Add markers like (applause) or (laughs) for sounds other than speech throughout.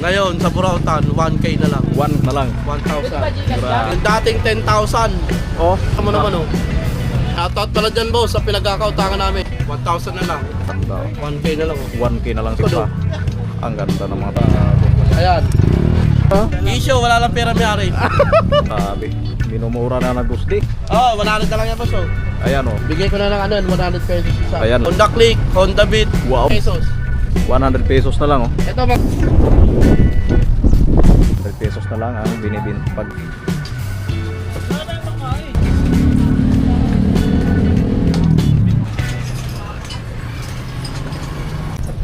Ngayon, sa Burautan, 1K na lang. 1 na lang. 1,000. Grabe. Yung dating 10,000. Oh, Ano naman oh. Shoutout pala dyan boss sa pinagkakautangan namin. 1,000 na lang. ganda. 1K na lang oh. 1K na lang si Kulo. pa. Ang ganda ng mga tabi. Ayan. Issue, wala lang pera may-ari. (laughs) Tabi. Minumura na ng gusti. Oo, oh, 100 na lang yan boss oh. Ayan oh. Bigay ko na ng ano, 100 pesos isa. Ayan. Honda Click, Honda Beat, Wow. pesos. 100 pesos na lang oh. Ito mag... 100 pesos na lang ang binibin pag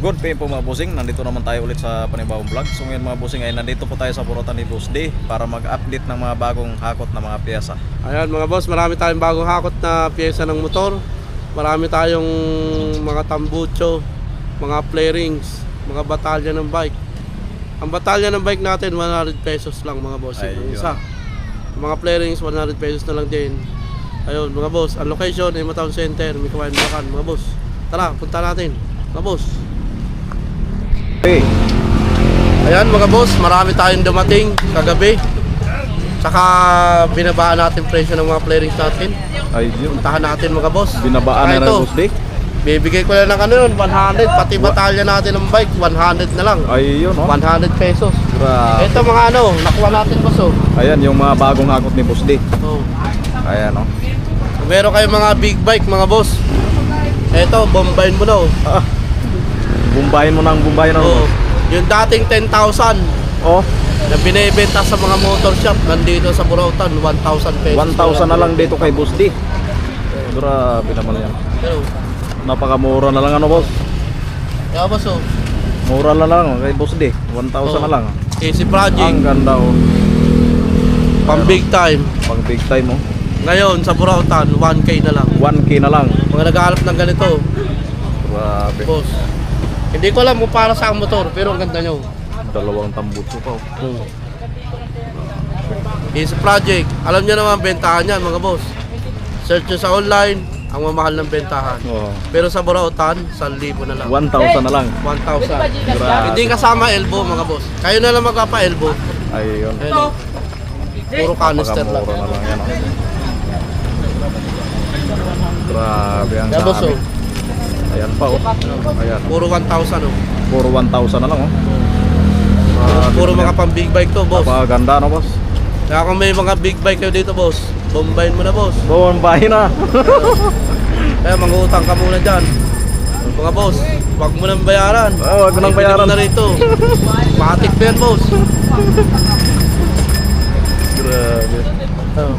Good day po mga bossing, nandito naman tayo ulit sa panibawang vlog. So ngayon mga bossing ay nandito po tayo sa Purotan ni Boss Day Para mag-update ng mga bagong hakot na mga piyesa. Ayan mga boss, marami tayong bagong hakot na pyesa ng motor. Marami tayong mga tambucho, mga flarings, mga batalya ng bike. Ang batalya ng bike natin, 100 pesos lang mga boss. Yung Ayun. isa. Mga flarings, 100 pesos na lang din. Ayun mga boss, ang location ay Town Center, may kawain Bakan mga boss. Tara, punta natin. Mga boss. Hey, Ayan mga boss, marami tayong dumating kagabi. Saka binabaan natin presyo ng mga flarings natin. ayun Puntahan natin mga boss. Binabaan Saka na ng ito, Boss Day Bibigay ko lang ng ano yun, 100. Pati batalya natin ng bike, 100 na lang. Ayun oh 100 pesos. Grabe Ito mga ano, nakuha natin boss oh. Ayan yung mga bagong hakot ni Boss Day oh. Ayan oh Meron kayong mga big bike mga boss. Ito, bombayin mo na oh. (laughs) ah, mo ng bumbahin ng oh. Yung dating 10,000 Oh, na binibenta sa mga motor shop nandito sa Burautan, 1,000 pesos. 1,000 na lang dito kay Boss D. Grabe naman yan. Pero, Napakamura na lang ano boss. kaya boss oh. Mura na lang kay Boss D. 1,000 na lang. Easy Ang Project, ganda oh. pang big time. Pang big time oh. Ngayon sa Burautan, 1K na lang. 1K na lang. Mga naghahanap ng ganito, Grabe. boss. Hindi ko alam kung para sa motor, pero ang ganda nyo. Dalawang tambutso pa oh. Is project. Alam niyo naman bentahan yan mga boss. Search nyo sa online, ang mamahal ng bentahan. Oh. Pero sa Burautan, 1,000 na lang. 1,000 na lang. 1,000. Grabe. Hindi kasama elbow mga boss. Kayo na lang magpapa-elbow. Ayun. Ayun. Puro canister lang. Napakamura na lang yan oh. Grabe ang Kaya boss dami. oh, Ayan pa oh. Ayan. puro 1,000 oh. Puro 1,000 na lang oh. Grabe Puro naman mga yan. pang big bike to boss. Napakaganda no boss. Kaya kung may mga big bike kayo dito boss, bombayin mo na boss. Bumbahin na. (laughs) Kaya mangutang ka muna dyan. Mga boss, wag mo nang bayaran. Ah, wag mo nang bayaran. na rito. Matik na yan, boss. Grabe. Oh.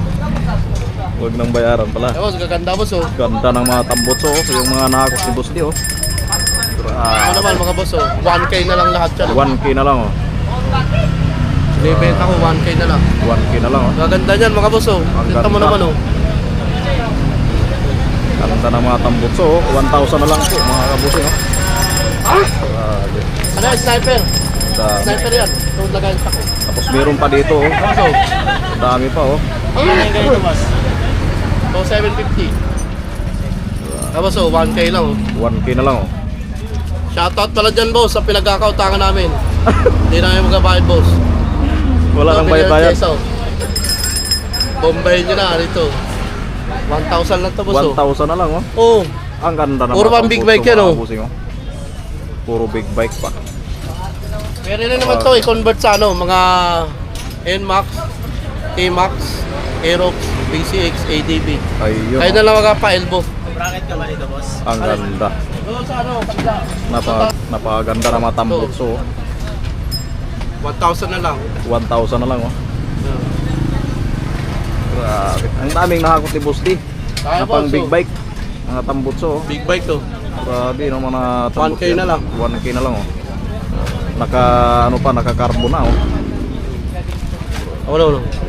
Huwag nang bayaran pala. Eh, boss, gaganda boss, oh. Ganda ng mga tambutso oh. Yung mga nakakot ni Boss D oh. Ano naman, mga boss, oh. 1K na lang lahat yan. 1K na lang oh. Sinibenta ko, 1K na lang. 1K na lang oh. Gaganda niyan, mga boss, oh. Ang Kita mo naman, oh. Ganda ng mga tambutso oh. 1,000 na lang po mga kabusing oh. Grabe. Ano yan, sniper? Dami. Sniper yan. Ito lagayin sa ko. Tapos meron pa dito oh. Oh. Dami pa oh. Ano yung ganito, boss? So, 750. Tapos, oh, 1K lang, oh. 1K na lang oh. Shoutout pala dyan, boss, sa pinagkakautangan namin. Hindi na kayo magkabayad, boss. Wala nang bayad-bayad. Peso. Bombayin nyo na rito. 1,000 lang to boss. 1,000 na lang oh. Oh. Ang ganda ng Puro pang big bike yan, oh. oh. Puro big bike pa. Pwede na naman to i-convert sa ano, mga NMAX, T-Max, Aerox, PCX, ADB. Ayun. Kayo na lang magpa-elbow. Ang ganda. Doon sa ano, kabila. Napa, napakaganda ng mga tambutso. Oh. 1,000 na lang. 1,000 na lang oh. Grabe. Ang daming nakakot ni Boss D. Kaya Na pang big bike. Mga tambutso oh. Big bike to. Grabe no mga 1K na lang. 1K na lang oh. Naka ano pa naka carbon na oh.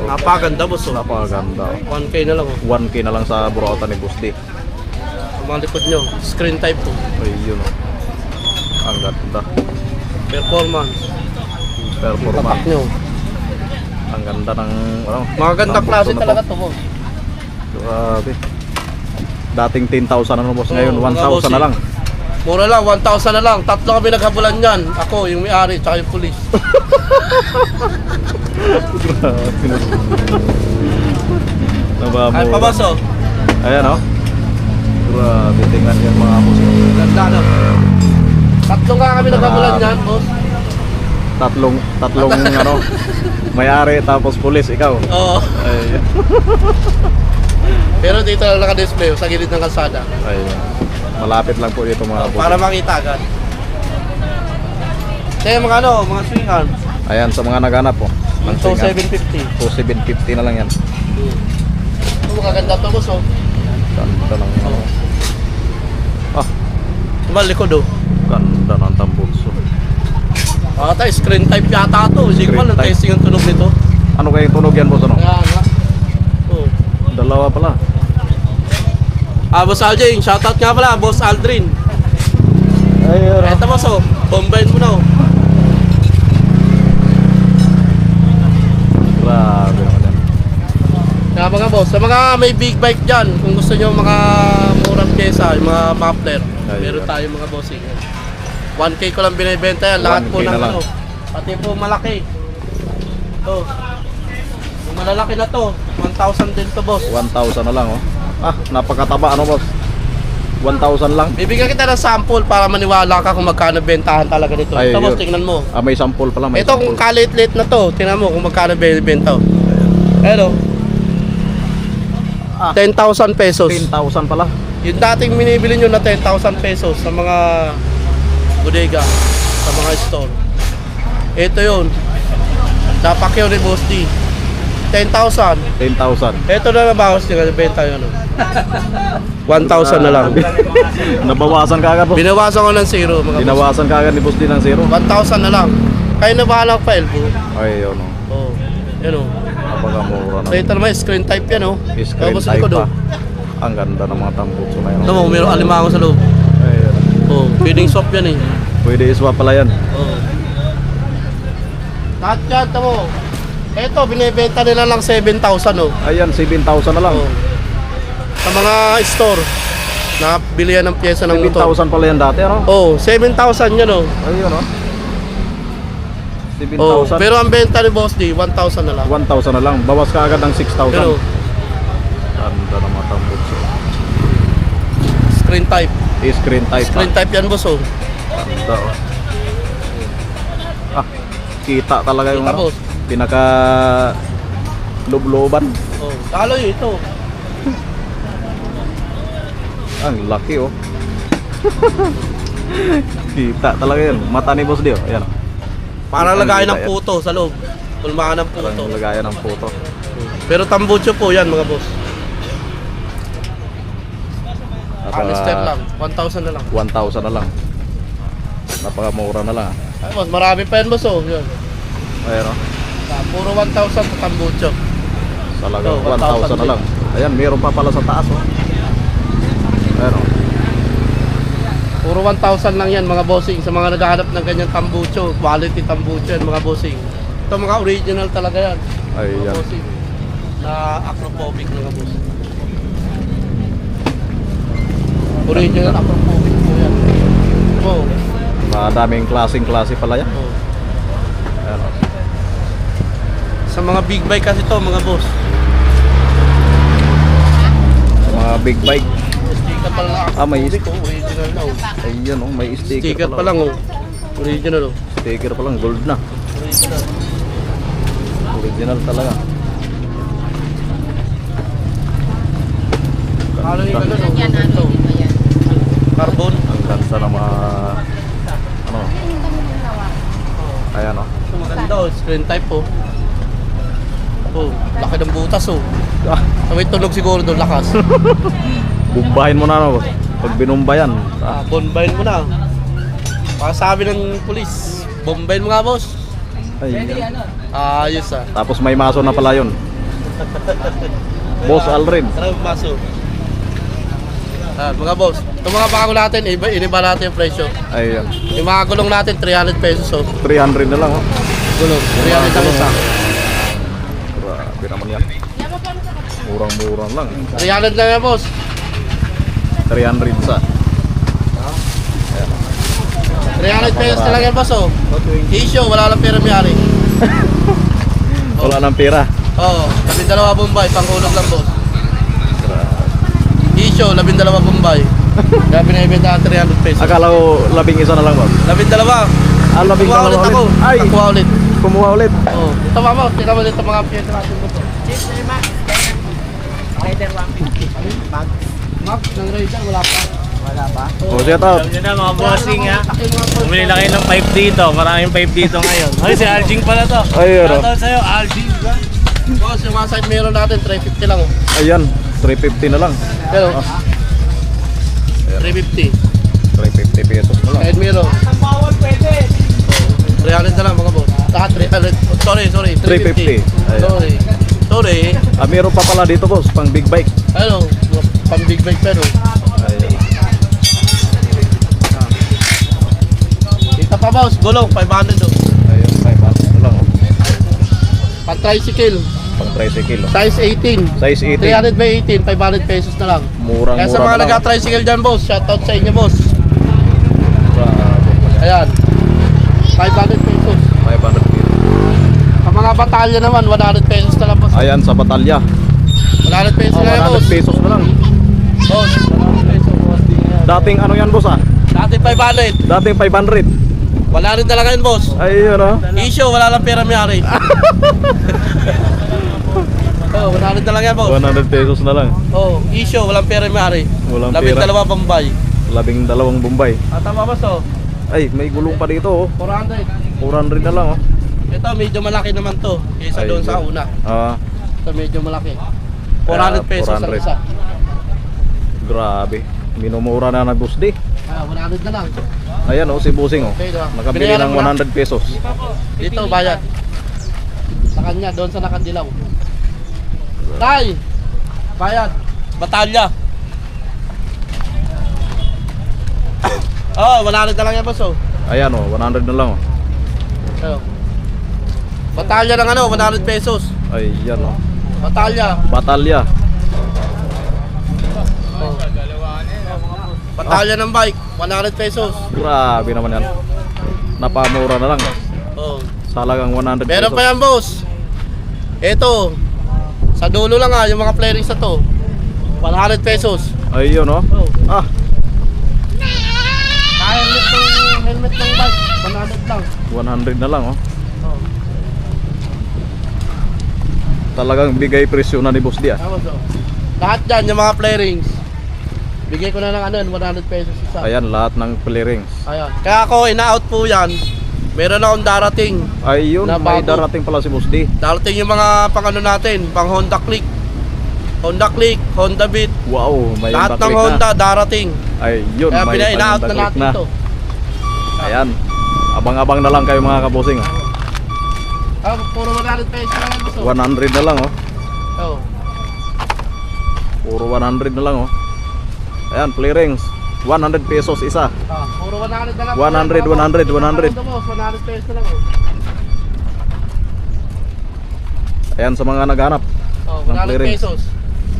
Napakaganda boss. Oh. Napakaganda. oh. 1K na lang. Oh. 1K na lang sa Burautan ni Boss D. Ang mga likod nyo, screen type to. Ayun oh. Ang ganda. Performance. Tatak Performance. nyo. Ang ganda ng ano. Mga ganda tambutso klase talaga to boss. Grabe. Dating 10,000 ano boss, ngayon Oo, mga 1,000 na bossing. lang. Mura lang, 1,000 na lang. Tatlo kami naghabulan yan. Ako, yung may-ari, tsaka yung pulis. Nabamo. Ay, pabaso. Ayan oh. Grabe, tingnan yan mga bossing. Ganda na. Tatlo nga kami naghabulan yan, boss. Tatlong, tatlong (laughs) ano, may-ari tapos pulis, ikaw. Oo. Ay, (laughs) Pero dito lang naka-display, sa gilid ng kalsada. ay, malapit lang po dito mga bossing. Para makita agad. Kaya mga ano, mga swing arms. Ayan, sa mga naghanap po. Ng So, singan. 750. So, 750 na lang yan. Ito magaganda to, boss, oh. Ganda ng ano. Ah, Diba, likod, oh. ganda ng tambutso. Ah, tayo, screen type yata to. Hindi ko Screen alam, type. testing ang tunog nito. Ano kayong tunog yan, boss? Ano? Kaya nga. Oh. Dalawa pala. Ah, Boss Aldrin, shoutout nga pala, Boss Aldrin. Ayun. Eto boss, oh. Bombayin mo na, oh. Grabe naman yan. Kaya mga boss, sa mga may big bike dyan, kung gusto nyo mga murang pyesa, yung mga muffler, Ayun. meron tayo mga bossing. 1K ko lang binibenta yan, lahat 1K po ng na ano. Pati po malaki. Ito. Yung malalaki na to, 1,000 din to boss. 1,000 na lang, oh. Ah, napakataba, ano, boss? 1,000 lang. Bibigyan kita ng sample para maniwala ka kung magkano bentahan talaga nito. Ay, Ito boss, tingnan mo. Ah, may sample pala, may Ito kung sample. kalit-lit na to, tingnan mo kung magkano binibenta. oh. Hello. Ah. 10,000 pesos. 10,000 pala. Yung dating binibili nyo na 10,000 pesos sa mga bodega, sa mga store. Ito yun. Napakyaw ni Boss D. 10,000. 10,000. Ito na nabawas nyo, benta yun. (laughs) 1,000 na lang. (laughs) Nabawasan ka agad, boss. Binawasan ko ng zero, mga boss. Dinawasan ka agad ni boss din ng zero. 1,000 na lang. Kayo na bahala pa, Elbo. Ay, yun, oh. Oh, yun oh. Napakamura na. Ito naman, screen type yan oh. Screen Tapos type likod, pa. oh. Ang ganda ng mga tambutso na yun. Ito mo, mayroong alimango sa loob. Ay, yun. Oh, feeding soft yan eh. Pwede iswa pala yan. Oh. Lahat yan, ito binibenta nila lang 7,000 oh. Ayan, 7,000 na lang. oh. Sa mga store na bilihan ng pyesa ng motor. 7,000 pala yan dati, ano? Oh, 7,000 yan oh. Ayun, oh. Oh, 7,000. pero ang benta ni Boss D, 1,000 na lang. 1,000 na lang. Bawas ka agad ng 6,000. Pero, Ganda ng mga tambutso. screen type. Screen type. Screen type yan, boss oh. Ganda, oh. Ah, kita talaga yung ano, pinaka lubloban. Oh, talo yun ito. (laughs) Ang laki oh. (laughs) kita talaga yun. Mata ni Boss Dio. Ayan. oh. Para lagayan ng yan. puto sa loob. Tulmakan ng Parang puto. lagayan ng puto. Pero tambucho po yan mga boss. At, Canister ah, lang. 1,000 na lang. 1,000 na lang. Napakamura na lang. Ay, boss, marami pa yan boss oh. Yun. Ayan oh. Ah, puro 1,000 sa tambucho. Talaga Oh, 1,000 na 1,000 lang. Ayan, meron pa pala sa taas oh. Ayan oh. Puro 1,000 lang yan mga bossing sa mga naghahanap ng ganyan tambucho. Quality tambucho yan mga bossing. Ito mga original talaga yan. Mga Ayan. bossing. Na acrophobic mga boss. Original acrophobic po yan. Oh. Madaming klaseng klase pala yan. oh. Ayan oh. Sa mga big bike kasi to mga boss. Sa mga big bike. Sticker pa lang Ah, may oh. Original na oh. Ayan oh, may sticker, Sticker pa lang oh. Original oh. Sticker pa lang, gold na. Original. Original talaga. Ano yung oh. Ano? Carbon. Ang ganda ng mga ayan oh. Ito maganda oh. Screen type oh. Oh, laki ng butas oh. (laughs) Ah, May tunog siguro doon lakas. (laughs) bumbahin mo na ano, pag binumba yan. Ah, bombayin mo na. Baka sabi ng pulis, bombayin mo nga boss. Ayan. Ayos ah. Tapos may maso na pala yun. (laughs) Boss Alrin. Tara, maso. Ah, mga boss, itong mga bago natin, iba, iniba natin yung presyo. Ayan. Yung mga gulong natin, 300 pesos oh. 300 na lang oh. Gulong, 300 ang isa. Grabe naman yan. Murang-mura lang. 300 lang yan boss. 300 sa. Ayan. 300 pesos talaga yan, boss, oh. Issue, wala lang pera may-ari. (laughs) Wala nang pera. Oo, labing dalawa Bombay, pangkulog lang, boss. Issue, labing dalawa Bombay. (laughs) Kaya binibenta ang 300 pesos. Akala ko labing isa na lang boss. Labing dalawa. Ah, labing dalawa ulit ako. ulit. Ay, Kuha ulit. kumuha ulit. Oo. Ito mama, tingnan mo dito mga piyesa natin dito. Max, ng Raider, wala pa. Wala pa? Oh, shout out. Alam nyo na mga bossing ha. Yung. Bumili na kayo ng pipe dito. Maraming pipe dito ngayon. Ay, si Aljing pala to. Ay, ano? Shoutout sa'yo, Aljing. Boss, yung mga side mirror natin, 350 lang. Oh. Ayan, 350 na lang. Pero, 350. 350 pesos na lang. Side mirror. 300 na lang mga boss. Lahat 300. Oh, sorry, sorry. 350. 350. Ayan. Sorry. Sorry. Ah, meron pa pala dito boss, pang big bike. Ano, pang big bike pero. Ayan. Dito pa boss, gulong, 500 oh. Ayun, 500 na lang. Oh. Pang tricycle, Pang 30 kilo. size 18. Size 18. 300 by 18, 500 pesos na lang. Murang Kaya sa mga na lang. nag-tricycle dyan boss, shoutout sa inyo boss. Ayan. 500 pesos. 500 kilo. Sa mga batalya naman, 100 pesos na lang boss. Ayan sa Batalya. 100 pesos Oh, na lang boss. 100 pesos na lang. Boss, 100 pesos. Dating ano yan boss ah? Dati 500. Dating 500. Wala rin talaga yun boss. Ayun oh. Issue, wala lang pera may-ari. (laughs) oh, wala rin talaga yan boss. 100 pesos na lang. Oh, issue, walang pera may-ari. Walang Labing pera. dalawa Bombay. Labing dalawang Bombay. Ah, tama boss oh. Ay, may gulong pa dito oh. 400. 400 na lang oh. Ito, medyo malaki naman to. Kaysa doon sa una. Ah, Ito, medyo malaki. Kaya, 400 pesos ang 400. isa. grabe. Minumura na ng busdi. Ah, 100 na lang. Ayan oh, si Busing oh. Okay, diba? Nakabili ng mo na? 100 pesos. Dito, bayad. Sa kanya, doon sa nakadilaw. Tay! Bayad. Batalya. Oh, 100 na lang yan, boss, oh. Ayan oh, 100 na lang oh. Ayun. Batalya ng ano, 100 pesos. Ayan oh. Batalya. Batalya. Oh. Batalya ng bike, 100 pesos. Grabe naman yan. Napamura na lang. Oh. Salagang 100 pesos. Meron pa yan, boss. Ito. Sa dulo lang ah, yung mga flarings na to. 100 pesos. Ayun oh. Oh. Ah, Helmet ng helmet ng bike, 100 lang. 100 na lang oh. Oh. Talagang bigay presyo na ni Boss Dia. Tapos oh. Lahat dyan, yung mga flarings. Bigay ko na ng ano, 100 pesos isa. Ayan, lahat ng clearings. Ayan. Kaya ako, ina-out po yan. Meron akong darating. Ayun, Na may bago. darating pala si Boss D. Darating yung mga pang ano natin, pang Honda Click. Honda Click, Honda Beat. Wow, may Lahat ng Honda Click Honda darating. na. Ayun, Kaya may pina-ina-out Honda na Click natin ito. Ayan. Abang-abang na lang kayo mga kabosing. oh. Ah, puro 100 pesos lang yan. boss, oh. 100 na lang oh. Oh. Puro 100 na lang oh. Ayan, clearings. 100 pesos isa. Ah, puro 100 na lang. 100, 100, 100. Ito, boss, 100 pesos lang. Ayan sa mga naghanap. Oh, Ng 100 clearings. pesos.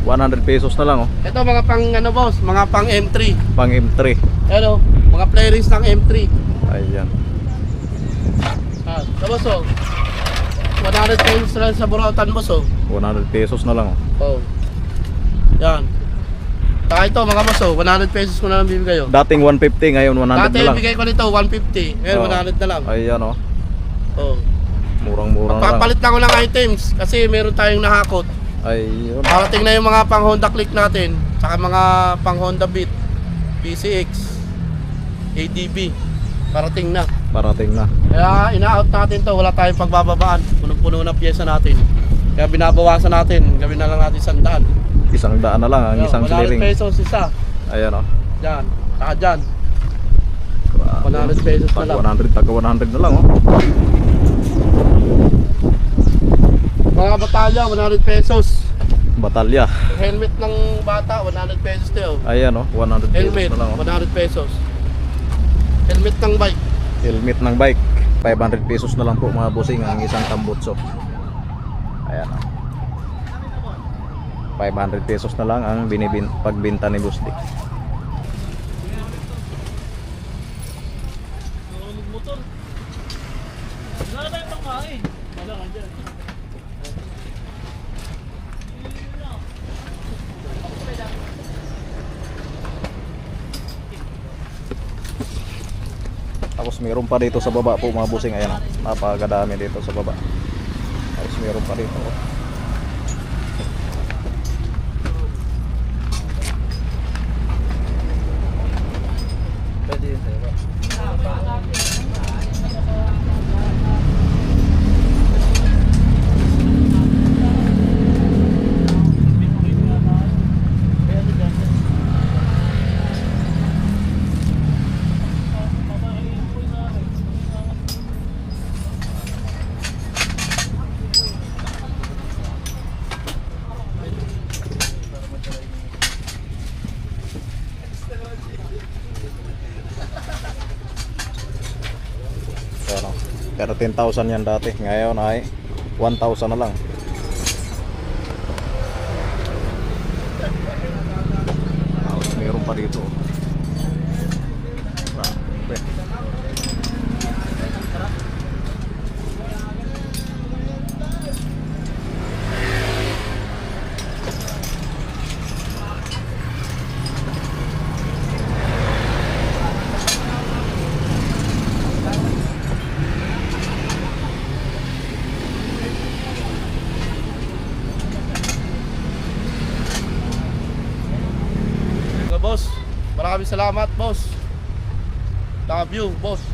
100 pesos na lang oh. Ito mga pang ano boss, mga pang M3. Pang M3. Hello, mga flarings ng M3. Ayan. Ah, tapos oh. 100 pesos lang sa Burautan boss oh. 100 pesos na lang oh. Oh. Yan. Saka ito mga boss oh, 100 pesos ko na lang bibigay oh. Dating 150, ngayon 100 Dati na lang. bigay ko nito 150, ngayon Oh. 100 na lang. Ayan oh. Oh. Murang-murang na lang. Papalit lang ko ng items kasi meron tayong nahakot. Ayun. Parating na yung mga pang Honda Click natin, saka mga pang Honda Beat, PCX, ADB. Parating na. Parating na. Kaya ina-out natin to, wala tayong pagbababaan. Punong-puno na pyesa natin. Kaya binabawasan natin, gawin na lang natin sandaan. Isang daan na lang ang isang 100 clearing. pesos isa. Ayan oh. Yan. Saka dyan. Grabe. 100 pesos na lang. 100, taga 100 na lang oh. Mga batalya, 100 pesos. Batalya. Helmet ng bata, 100 pesos to. Ayan oh, 100 pesos Helmet, na lang oh. 100 pesos. Helmet ng bike. Helmet ng bike. 500 pesos na lang po mga bossing ang isang tambutso. Ayan oh. 500 pesos na lang ang binibin pagbinta ni Busdi tapos meron pa dito sa baba po mga busing. Ayan napakadami dito sa baba. Tapos meron pa dito. 10,000 yan dati. Ngayon ay 1,000 na lang. Tapos meron pa dito. Grabe. Mga boss, maraming salamat boss. Love you, boss.